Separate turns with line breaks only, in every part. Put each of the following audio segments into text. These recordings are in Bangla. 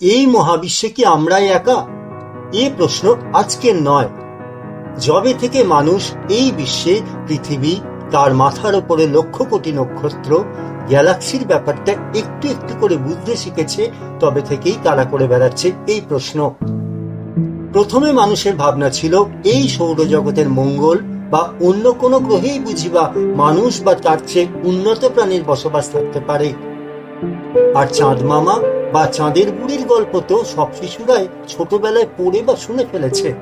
এই মহাবিশ্বে কি আমরাই একা? এ প্রশ্ন আজকের নয়। যবে থেকে মানুষ এই বিশ্বে পৃথিবী, তার মাথার উপরে লক্ষ কোটি নক্ষত্র, গ্যালাক্সির ব্যাপারটা একটু একটু করে বুঝতে শিখেছে, তবে থেকেই তারা করে বেড়াচ্ছে এই প্রশ্ন। প্রথমে মানুষের ভাবনা ছিল, এই সৌরজগতের মঙ্গল বা অন্য কোনো গ্রহেই বুঝিবা মানুষ বা তার চেয়ে উন্নত প্রাণীর বসবাস থাকতে পারে। আর চাঁদ মামা বা চাঁদের বুড়ির গল্প তো সব শিশুরাই ছোটবেলায় পড়ে বা শুনে ফেলেছে।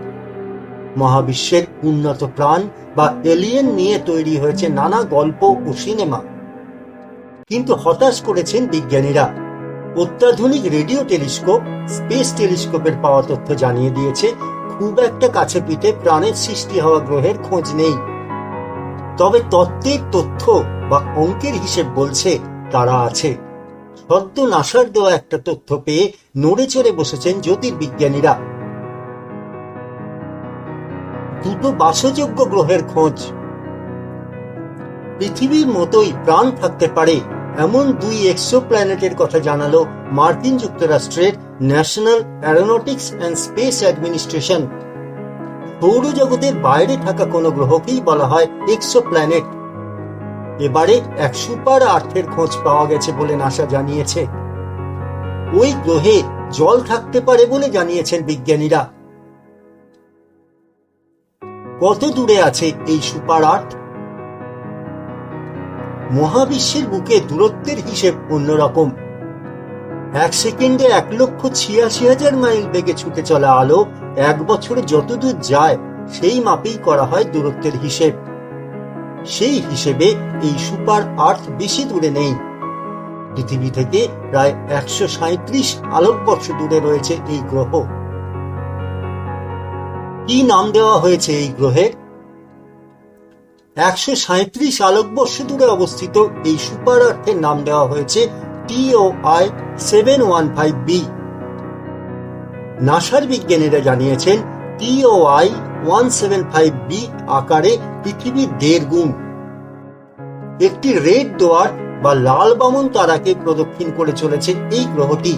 মহাবিশ্বের উন্নত প্রাণ বা এলিয়েন নিয়ে তৈরি হয়েছে নানা গল্প ও সিনেমা। কিন্তু হতাশ করেছেন বিজ্ঞানীরা। অত্যাধুনিক রেডিও টেলিস্কোপ, স্পেস টেলিস্কোপের পাওয়া তথ্য জানিয়ে দিয়েছে, খুব একটা কাছে পিঠে প্রাণের সৃষ্টি হওয়া গ্রহের খোঁজ নেই। তবে তত্ত্বের তথ্য বা অঙ্কের হিসেব বলছে তারা আছে। সদ্য নাসার দেওয়া একটা তথ্য পেয়ে নড়ে চড়ে বসেছেন জ্যোতির্বিজ্ঞানীরা। দুটো বাসযোগ্য গ্রহের খোঁজ। পৃথিবীর মতোই প্রাণ থাকতে পারে এমন দুই এক্সো প্ল্যানেটের কথা জানালো মার্কিন যুক্তরাষ্ট্রের national aeronautics and space administration. সৌরজগতের বাইরে থাকা কোনো গ্রহকেই বলা হয় এক্সো প্ল্যানেট এবারে এক সুপার আর্থের খোঁজ পাওয়া গেছে বলে নাসা জানিয়েছে। ওই গ্রহে জল থাকতে পারে বলে জানিয়েছেন বিজ্ঞানীরা। কত দূরে আছে এই সুপার আর্থ? মহাবিশ্বের বুকে দূরত্বের হিসেব অন্যরকম। এক সেকেন্ডে এক লক্ষ ছিয়াশি হাজার মাইল বেগে ছুটে চলা আলো এক বছরে যতদূর যায়, সেই মাপেই করা হয় দূরত্বের হিসেব। সেই হিসেবে এই সুপার আর্থ বেশি দূরে নেই। পৃথিবী থেকে প্রায় একশো সাঁত্রিশ আলোকবর্ষ দূরে রয়েছে এই গ্রহ। কি নাম দেওয়া হয়েছে এই গ্রহের? একশো সাঁত্রিশ আলোকবর্ষ দূরে অবস্থিত এই সুপার আর্থের নাম দেওয়া হয়েছে T O I seven one five B. নাসার বিজ্ঞানীরা জানিয়েছেন T O I one seven five B আকারে পৃথিবীর দেড় গুণ। একটি রেড দোয়ার বা লাল বামন তারাকে প্রদক্ষিণ করে চলেছে এই গ্রহটি।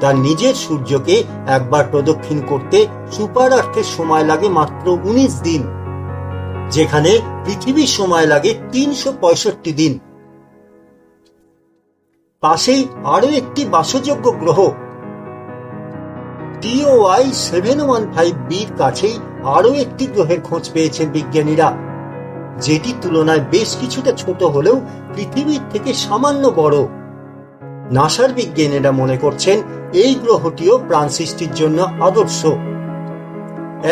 তার নিজের সূর্যকে একবার প্রদক্ষিণ করতে সুপার আর্থের সময় লাগে মাত্র উনিশ দিন, যেখানে পৃথিবীর সময় লাগে তিনশো পঁয়ষট্টি দিন। পাশেই আরও একটি বাসযোগ্য গ্রহ টিওআই সেভেন ওয়ান ফাইভ বির কাছেই আরও একটি গ্রহের খোঁজ পেয়েছেন বিজ্ঞানীরা, যেটি তুলনায় বেশ কিছুটা ছোট হলেও পৃথিবীর থেকে সামান্য বড়। নাসার বিজ্ঞানীরা মনে করছেন এই গ্রহটিও প্রাণ সৃষ্টির জন্য আদর্শ।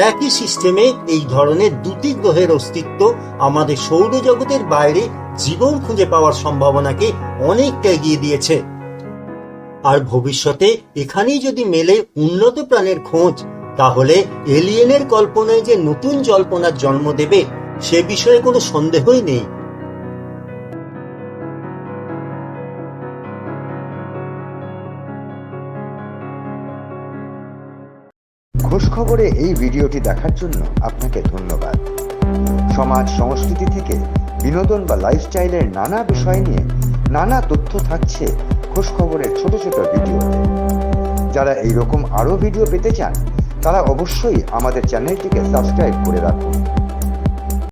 একই সিস্টেমে এই ধরনের দুটি গ্রহের অস্তিত্ব আমাদের সৌরজগতের বাইরে জীবন খুঁজে পাওয়ার সম্ভাবনাকে অনেকটা এগিয়ে দিয়েছে। আর ভবিষ্যতে এখানেই যদি মেলে উন্নত প্রাণের খোঁজ, তাহলে এলিয়েনের কল্পনায় যে নতুন জল্পনার জন্ম দেবে, সে বিষয়ে কোনো সন্দেহই নেই।
খোঁজ খবরে এই ভিডিওটি দেখার জন্য আপনাকে ধন্যবাদ। সমাজ সংস্কৃতি থেকে বিনোদন বা লাইফস্টাইলের নানা বিষয় নিয়ে নানা তথ্য থাকছে খোঁজ খবরের ছোট ছোট ভিডিও। যারা এইরকম আরও ভিডিও পেতে চান, তারা অবশ্যই আমাদের চ্যানেলটিকে সাবস্ক্রাইব করে রাখুন।